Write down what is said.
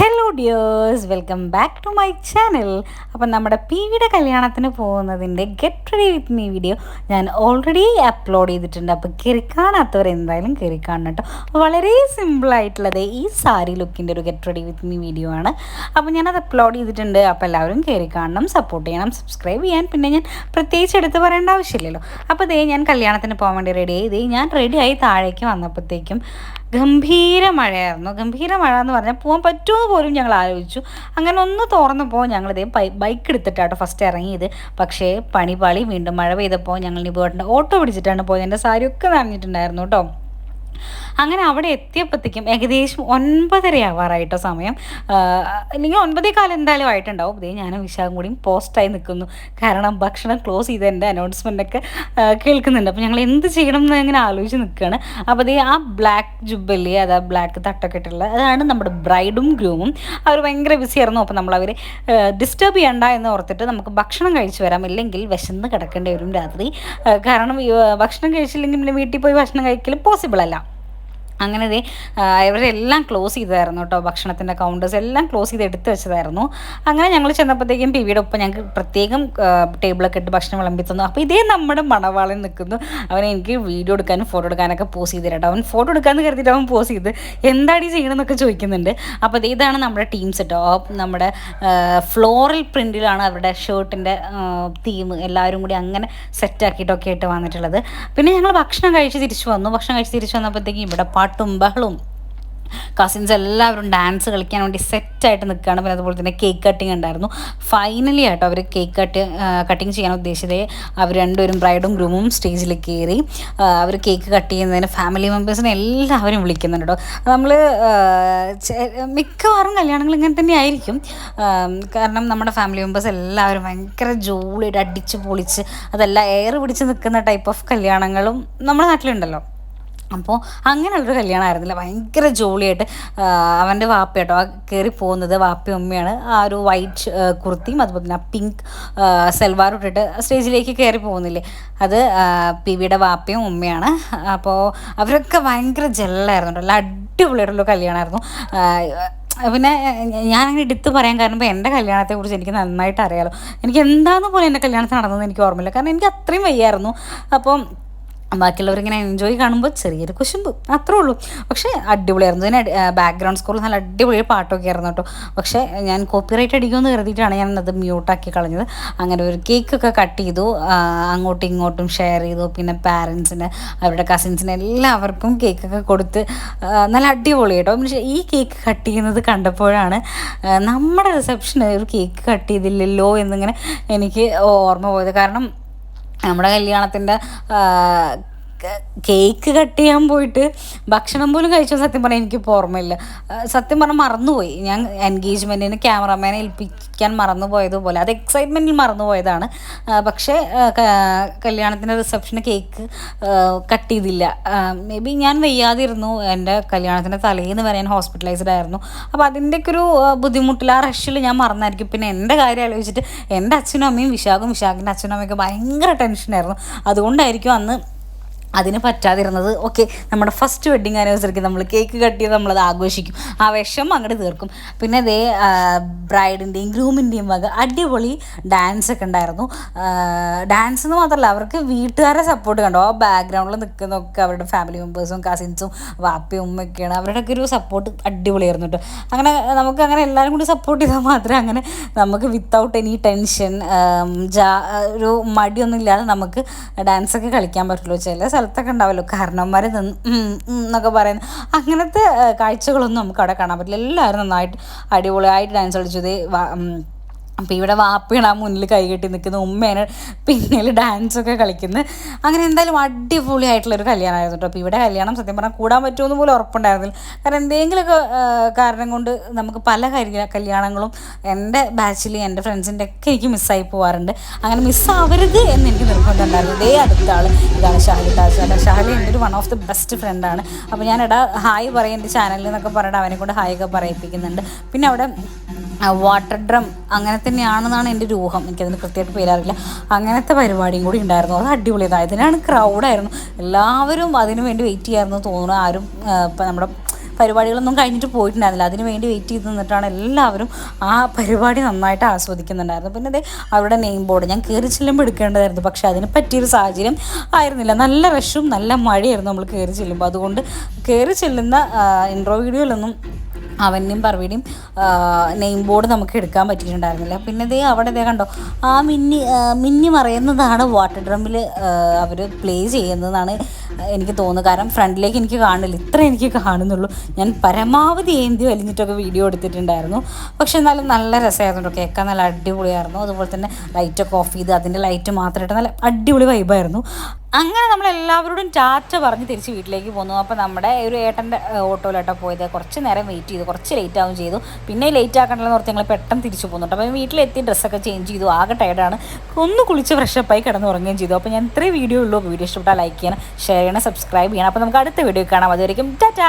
Hello dears welcome back to my channel അപ്പം നമ്മുടെ P വിയുടെ കല്യാണത്തിന് പോകുന്നതിന്റെ get ready with me video ഞാൻ ഓൾറെഡി അപ്ലോഡ് ചെയ്തിട്ടുണ്ട്. അപ്പോൾ കയറി കാണാത്തവർ എന്തായാലും കയറി കാണണം കേട്ടോ വളരെ സിമ്പിളായിട്ടുള്ളത് ഈ സാരി ലുക്കിന്റെ ഒരു get ready with me video ആണ്. അപ്പോൾ ഞാനത് അപ്ലോഡ് ചെയ്തിട്ടുണ്ട്. അപ്പോൾ എല്ലാവരും കയറി കാണണം സപ്പോർട്ട് ചെയ്യണം സബ്സ്ക്രൈബ് ചെയ്യാൻ. പിന്നെ ഞാൻ പ്രത്യേകിച്ച് എടുത്ത് പറയേണ്ട ആവശ്യമില്ലല്ലോ. അപ്പോൾ ഇതേ ഞാൻ കല്യാണത്തിന് പോകാൻ വേണ്ടി റെഡി ആയി. ഇതേ ഞാൻ റെഡിയായി താഴേക്ക് വന്നപ്പോഴത്തേക്കും ഗംഭീര മഴയായിരുന്നു. ഗംഭീര മഴ എന്ന് പറഞ്ഞാൽ പോകാൻ പറ്റുമോ പോലും ഞങ്ങൾ ആലോചിച്ചു. അങ്ങനെ ഒന്ന് തുറന്നപ്പോൾ ഞങ്ങൾ ഇതേ ബൈക്ക് എടുത്തിട്ടാട്ടോ ഫസ്റ്റ് ഇറങ്ങിയത്. പക്ഷേ പണിപാളി വീണ്ടും മഴ പെയ്തപ്പോൾ ഞങ്ങൾ നിബോട്ടിന്റെ ഓട്ടോ പിടിച്ചിട്ടാണ് പോയത്. എന്റെ സാരിയൊക്കെ നനഞ്ഞിട്ടുണ്ടായിരുന്നു കേട്ടോ. അങ്ങനെ അവിടെ എത്തിയപ്പോഴത്തേക്കും ഏകദേശം ഒൻപതര ആവാറായിട്ടോ സമയം അല്ലെങ്കിൽ ഒൻപതേ കാലം എന്തായാലും ആയിട്ടുണ്ടാവും. ഇതേ ഞാനും വിശാഖം കൂടിയും പോസ്റ്റായി നിൽക്കുന്നു. കാരണം ഭക്ഷണം ക്ലോസ് ചെയ്ത് എന്റെ അനൗൺസ്മെന്റ് ഒക്കെ കേൾക്കുന്നുണ്ട്. അപ്പോൾ ഞങ്ങൾ എന്ത് ചെയ്യണം എന്ന് ഇങ്ങനെ ആലോചിച്ച് നിൽക്കുകയാണ്. അപ്പോൾ അതേ ആ ബ്ലാക്ക് ജുബല്ലേ അതാ ബ്ലാക്ക് തട്ടൊക്കെ ഇട്ടുള്ള അതാണ് നമ്മുടെ ബ്രൈഡും ഗ്രൂമും അവർ ഭയങ്കര ബിസി ആയിരുന്നു. അപ്പോൾ നമ്മൾ അവരെ ഡിസ്റ്റർബ് ചെയ്യണ്ട എന്ന് ഓർത്തിട്ട് നമുക്ക് ഭക്ഷണം കഴിച്ചു വരാം. ഇല്ലെങ്കിൽ വിശന്ന് കിടക്കേണ്ടി വരും രാത്രി. കാരണം ഭക്ഷണം കഴിച്ചില്ലെങ്കിൽ പിന്നെ വീട്ടിൽ പോയി ഭക്ഷണം കഴിക്കൽ പോസിബിൾ അല്ല. അങ്ങനെ ദേ ഇവരെല്ലാം ക്ലോസ് ചെയ്തായിരുന്നു കേട്ടോ ഭക്ഷണത്തിന്റെ കൗണ്ടേഴ്സ് എല്ലാം ക്ലോസ് ചെയ്ത് എടുത്ത് വെച്ചതായിരുന്നു. അങ്ങനെ ഞങ്ങൾ ചെന്നപ്പോഴത്തേക്കും പി വിയുടെ ഒപ്പം ഞങ്ങൾക്ക് പ്രത്യേകം ടേബിളൊക്കെ ഇട്ട് ഭക്ഷണം വിളമ്പി തന്നു. അപ്പോൾ ഇതേ നമ്മുടെ മണവാളൻ നിൽക്കുന്നു അവനെ എനിക്ക് വീഡിയോ എടുക്കാനും ഫോട്ടോ എടുക്കാനൊക്കെ പോസ് ചെയ്ത് തരട്ടോ. അവൻ ഫോട്ടോ എടുക്കാമെന്ന് കരുതിയിട്ട് അവൻ പോസ് ചെയ്ത് എന്താടി ചെയ്യണമെന്നൊക്കെ ചോദിക്കുന്നുണ്ട്. അപ്പോൾ ഇതാണ് നമ്മുടെ ടീംസ് കേട്ടോ നമ്മുടെ ഫ്ലോറൽ പ്രിന്റിലാണ് അവരുടെ ഷർട്ടിന്റെ തീം എല്ലാവരും കൂടി അങ്ങനെ സെറ്റാക്കിയിട്ടൊക്കെ ആയിട്ട് വന്നിട്ടുള്ളത്. പിന്നെ ഞങ്ങൾ ഭക്ഷണം കഴിച്ച് തിരിച്ചു വന്നു. ഭക്ഷണം കഴിച്ച് തിരിച്ചു വന്നപ്പോഴത്തേക്കും ഇവിടെ പാട്ടും ബഹളും. കസിൻസ് എല്ലാവരും ഡാൻസ് കളിക്കാൻ വേണ്ടി സെറ്റായിട്ട് നിൽക്കുകയാണ്. പിന്നെ അതുപോലെ തന്നെ കേക്ക് കട്ടിങ് ഉണ്ടായിരുന്നു. ഫൈനലി ആട്ടോ അവർ കേക്ക് കട്ട് കട്ടിങ് ചെയ്യാൻ ഉദ്ദേശിച്ചത്. അവർ രണ്ടുപേരും ബ്രൈഡും ഗ്രൂമും സ്റ്റേജിൽ കയറി അവർ കേക്ക് കട്ട് ചെയ്യുന്നതിന് ഫാമിലി മെമ്പേഴ്സിനെ എല്ലാവരും വിളിക്കുന്നുണ്ട് കേട്ടോ നമ്മൾ മിക്കവാറും കല്യാണങ്ങൾ ഇങ്ങനെ തന്നെ ആയിരിക്കും. കാരണം നമ്മുടെ ഫാമിലി മെമ്പേഴ്സ് എല്ലാവരും ഭയങ്കര ജോളിയായിട്ട് അടിച്ച് പൊളിച്ച് അതെല്ലാം എയർ പിടിച്ച് നിൽക്കുന്ന ടൈപ്പ് ഓഫ് കല്യാണങ്ങളും നമ്മുടെ നാട്ടിലുണ്ടല്ലോ. അപ്പോൾ അങ്ങനെയുള്ളൊരു കല്യാണമായിരുന്നില്ല. ഭയങ്കര ജോളിയായിട്ട് അവന്റെ വാപ്പ കേട്ടോ ആ കയറി പോകുന്നത് വാപ്പയും ഉമ്മയാണ് ആ ഒരു വൈറ്റ് കുർത്തിയും അതുപോലെ തന്നെ ആ പിങ്ക് സെൽവാർ ഇട്ടിട്ട് സ്റ്റേജിലേക്ക് കയറി പോകുന്നില്ലേ? അത് പി വിയുടെ വാപ്പയും ഉമ്മയാണ് അപ്പോൾ അവരൊക്കെ ഭയങ്കര ജെല്ലായിരുന്നു നല്ല അടിപൊളിയായിട്ടുള്ള കല്യാണമായിരുന്നു. പിന്നെ ഞാൻ അങ്ങനെ എടുത്ത് പറയാൻ കാരണം ഇപ്പോൾ എന്റെ കല്യാണത്തെക്കുറിച്ച് എനിക്ക് നന്നായിട്ട് അറിയാമല്ലോ എനിക്ക് എന്താണെന്ന് പോലും എന്റെ കല്യാണത്തിന് നടന്നത് എനിക്ക് ഓർമ്മയില്ല. കാരണം എനിക്ക് അത്രയും വയ്യായിരുന്നു. അപ്പം ബാക്കിയുള്ളവരിങ്ങനെ എൻജോയ് കാണുമ്പോൾ ചെറിയൊരു കുശുമ്പ് അത്രേ ഉള്ളൂ. പക്ഷേ അടിപൊളിയായിരുന്നു. ഇതിന് ബാക്ക്ഗ്രൗണ്ട് സ്കോറിൽ നല്ല അടിപൊളി പാട്ടൊക്കെ ആയിരുന്നു കേട്ടോ. പക്ഷേ ഞാൻ കോപ്പിറൈറ്റ് അടിക്കുമെന്ന് കരുതിയിട്ടാണ് ഞാൻ അത് മ്യൂട്ടാക്കി കളഞ്ഞത്. അങ്ങനെ ഒരു കേക്കൊക്കെ കട്ട് ചെയ്തു. അങ്ങോട്ടും ഇങ്ങോട്ടും ഷെയർ ചെയ്തു. പിന്നെ പാരൻസിന് അവരുടെ കസിൻസിന് എല്ലാവർക്കും കേക്കൊക്കെ കൊടുത്ത് നല്ല അടിപൊളി കേട്ടോ. പക്ഷേ ഈ കേക്ക് കട്ട് ചെയ്യുന്നത് കണ്ടപ്പോഴാണ് നമ്മുടെ റിസപ്ഷന് ഒരു കേക്ക് കട്ട് ചെയ്തില്ലല്ലോ എന്നിങ്ങനെ എനിക്ക് ഓർമ്മ പോയത്. കാരണം നമ്മുടെ കല്യാണത്തിന്റെ കേക്ക് കട്ട് ചെയ്യാൻ പോയിട്ട് ഭക്ഷണം പോലും കഴിച്ചോ സത്യം പറഞ്ഞാൽ എനിക്ക് ഓർമ്മയില്ല. സത്യം പറഞ്ഞാൽ മറന്നുപോയി. ഞാൻ എൻഗേജ്മെന്റിന് ക്യാമറമാനെ ഏൽപ്പിക്കാൻ മറന്നുപോയതുപോലെ. അത് എക്സൈറ്റ്മെന്റിൽ മറന്നുപോയതാണ്. പോയതാണ് പക്ഷേ കല്യാണത്തിന്റെ റിസപ്ഷന് കേക്ക് കട്ട് ചെയ്തില്ല. മേ ബി ഞാൻ വയ്യാതിരുന്നു. എന്റെ കല്യാണത്തിന്റെ തലേന്ന് വരെ ഞാൻ ഹോസ്പിറ്റലൈസ്ഡ് ആയിരുന്നു. അപ്പോൾ അതിന്റെയൊക്കെ ഒരു ബുദ്ധിമുട്ടിൽ ആ റഷിൽ ഞാൻ മറന്നായിരിക്കും. പിന്നെ എന്റെ കാര്യം ആലോചിച്ചിട്ട് എന്റെ അച്ഛനും അമ്മയും വിശാഖും വിശാഖിന്റെ അച്ഛനും അമ്മയൊക്കെ ഭയങ്കര ടെൻഷനായിരുന്നു അതുകൊണ്ടായിരിക്കും അന്ന് അതിന് പറ്റാതിരുന്നത്. ഓക്കെ നമ്മുടെ ഫസ്റ്റ് വെഡ്ഡിങ് ആനിവേഴ്സറിക്ക് നമ്മൾ കേക്ക് കട്ട് ചെയ്ത് നമ്മളത് ആഘോഷിക്കും. ആ വിഷം അങ്ങോട്ട് തീർക്കും. പിന്നെ അതേ ബ്രൈഡിന്റെയും ഗ്രൂമിന്റെയും വക അടിപൊളി ഡാൻസ് ഒക്കെ ഉണ്ടായിരുന്നു. ഡാൻസ് എന്ന് മാത്രമല്ല അവർക്ക് വീട്ടുകാരെ സപ്പോർട്ട് കണ്ടോ? ആ ബാക്ക്ഗ്രൗണ്ടിൽ നിൽക്കുന്നതൊക്കെ അവരുടെ ഫാമിലി മെമ്പേഴ്സും കസിൻസും വാപ്പയും ഉമ്മയൊക്കെയാണ് അവരുടെയൊക്കെ ഒരു സപ്പോർട്ട് അടിപൊളിയായിരുന്നു കേട്ടോ. അങ്ങനെ നമുക്ക് അങ്ങനെ എല്ലാവരും കൂടി സപ്പോർട്ട് ചെയ്താൽ മാത്രമേ അങ്ങനെ നമുക്ക് വിത്തൗട്ട് എനി ടെൻഷൻ ഒരു മടിയൊന്നും ഇല്ലാതെ നമുക്ക് ഡാൻസൊക്കെ കളിക്കാൻ പറ്റുള്ളൂ. ചില സ്ഥലത്തൊക്കെ ഉണ്ടാവല്ലോ. കാരണവന്മാർ നിന്ന് എന്നൊക്കെ പറയുന്ന അങ്ങനത്തെ കാഴ്ചകളൊന്നും നമുക്ക് അവിടെ കാണാൻ പറ്റില്ല. എല്ലാവരും നന്നായിട്ട് അടിപൊളിയായിട്ട് ഡാൻസ് കളിച്ചു. അപ്പോൾ ഇവിടെ വാപ്പയാണ് ആ മുന്നിൽ കൈകെട്ടി നിൽക്കുന്ന ഉമ്മയാണ് പിന്നിൽ ഡാൻസൊക്കെ കളിക്കുന്നത് അങ്ങനെ എന്തായാലും അടിപൊളിയായിട്ടുള്ളൊരു കല്യാണമായിരുന്നു കേട്ടോ അപ്പോൾ ഇവിടെ കല്യാണം സത്യം പറഞ്ഞാൽ കൂടാൻ പറ്റുമെന്ന് പോലും ഉറപ്പുണ്ടായിരുന്നില്ല. കാരണം എന്തെങ്കിലുമൊക്കെ കാരണം കൊണ്ട് നമുക്ക് പല കല്യാണങ്ങളും എന്റെ ബാച്ചിൽ എന്റെ ഫ്രണ്ട്സിന്റെ ഒക്കെ എനിക്ക് മിസ്സായി പോകാറുണ്ട് അങ്ങനെ മിസ്സാവരുത് എന്ന് എനിക്ക് നിർബന്ധം ഉണ്ടായിരുന്നു. ഇതേ അടുത്ത ആൾ ഇതാണ് ഷാഹലി താജ് ഷാഹലി എന്റെ ഒരു വൺ ഓഫ് ദി ബെസ്റ്റ് ഫ്രണ്ടാണ് അപ്പോൾ ഞാൻ എടാ ഹായ് പറയും എന്റെ ചാനലിൽ നിന്നൊക്കെ പറഞ്ഞിട്ട് അവനെ കൊണ്ട് ഹായ് ഒക്കെ പറയിപ്പിക്കുന്നുണ്ട്. പിന്നെ അവിടെ വാട്ടർ ഡ്രം അങ്ങനെ തന്നെയാണെന്നാണ് എന്റെ ഒരു ഊഹം എനിക്കതിന് കൃത്യമായിട്ട് പേരറിയില്ല. അങ്ങനത്തെ പരിപാടിയും കൂടി ഉണ്ടായിരുന്നു. അത് അടിപൊളിയതായത് ഇതിനാണ് ക്രൗഡായിരുന്നു എല്ലാവരും അതിനു വേണ്ടി വെയിറ്റ് ചെയ്യാമെന്ന് തോന്നുന്നു. ആരും ഇപ്പം നമ്മുടെ പരിപാടികളൊന്നും കഴിഞ്ഞിട്ട് പോയിട്ടുണ്ടായിരുന്നില്ല. അതിന് വേണ്ടി വെയിറ്റ് ചെയ്ത് നിന്നിട്ടാണ് എല്ലാവരും ആ പരിപാടി നന്നായിട്ട് ആസ്വദിക്കുന്നുണ്ടായിരുന്നു പിന്നെ അതേ അവരുടെ നെയിം ബോർഡ് ഞാൻ കയറി ചെല്ലുമ്പോൾ എടുക്കേണ്ടതായിരുന്നു. പക്ഷെ അതിന് പറ്റിയൊരു സാഹചര്യം ആയിരുന്നില്ല. നല്ല റഷും നല്ല മഴയായിരുന്നു നമ്മൾ കയറി ചെല്ലുമ്പോൾ അതുകൊണ്ട് കയറി ചെല്ലുന്ന ഇൻട്രോ വീഡിയോയിലൊന്നും അവന്റെയും പറവീടിയും നെയിം ബോർഡ് നമുക്ക് എടുക്കാൻ പറ്റിയിട്ടുണ്ടായിരുന്നില്ല. പിന്നെ ഇതേ അവിടെ ഇതേ കണ്ടോ ആ മിന്നി മിന്നി മറയുന്നതാണ് വാട്ടർ ഡ്രമ്മിൽ അവർ പ്ലേ ചെയ്യുന്നതാണ് എനിക്ക് തോന്നുന്നത്. കാരണം ഫ്രണ്ടിലേക്ക് എനിക്ക് കാണില്ല ഇത്ര എനിക്ക് കാണുന്നുള്ളൂ. ഞാൻ പരമാവധി ഏന്തി വലിഞ്ഞിട്ടൊക്കെ വീഡിയോ എടുത്തിട്ടുണ്ടായിരുന്നു. പക്ഷെ എന്നാലും നല്ല രസമായിരുന്നു. കേൾക്കാൻ നല്ല അടിപൊളിയായിരുന്നു. അതുപോലെ തന്നെ ലൈറ്റൊക്കെ ഓഫ് ചെയ്ത് അതിന്റെ ലൈറ്റ് മാത്രമായിട്ട് നല്ല അടിപൊളി വൈബായിരുന്നു അങ്ങനെ നമ്മൾ എല്ലാവരോടും ടാറ്റ പറഞ്ഞ് തിരിച്ച് വീട്ടിലേക്ക് പോന്നു. അപ്പോൾ നമ്മുടെ ഒരു ഏട്ടന്റെ ഓട്ടോയിലോട്ടോ പോയത്. കുറച്ച് നേരം വെയിറ്റ് ചെയ്തു. കുറച്ച് ലേറ്റ് ആവും ചെയ്തു. പിന്നെ ലേറ്റ് ആക്കണ്ടല്ലോ ഓർത്ത് ഞങ്ങൾ പെട്ടെന്ന് തിരിച്ചു പോകുന്നുണ്ട് അപ്പോൾ വീട്ടിലെത്തി ഡ്രസ്സൊക്കെ ചേഞ്ച് ചെയ്തു. ആകെ ടയർഡാണ് ഒന്ന് കുളിച്ച് ഫ്രഷപ്പായി കിടന്ന് ഉറങ്ങുകയും ചെയ്തു. അപ്പോൾ ഞാൻ ഇത്രയും വീഡിയോ ഉള്ളൂ. വീഡിയോ ഇഷ്ടപ്പെട്ടാൽ ലൈക്ക് ചെയ്യണം ഷെയർ ചെയ്യണം സബ്സ്ക്രൈബ് ചെയ്യണം. അപ്പോൾ നമുക്ക് അടുത്ത വീഡിയോ കാണാം. അതുവരെയും ടാറ്റ!